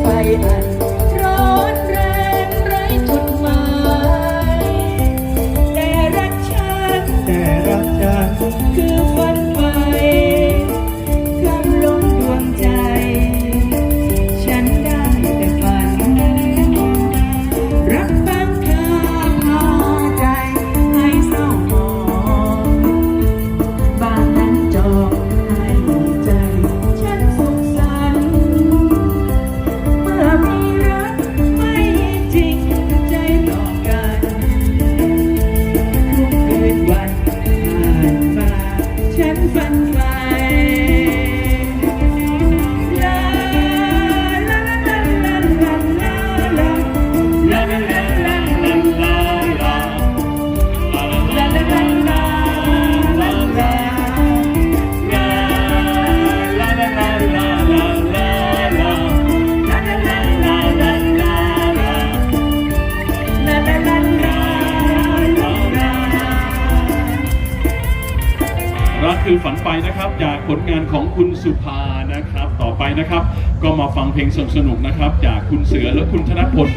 ไฟอัน คือฝันไปนะครับ จากผลงานของคุณสุภานะครับ ต่อไปนะครับ ก็มาฟังเพลงสนุกๆนะครับ จากคุณเสือและคุณธนพล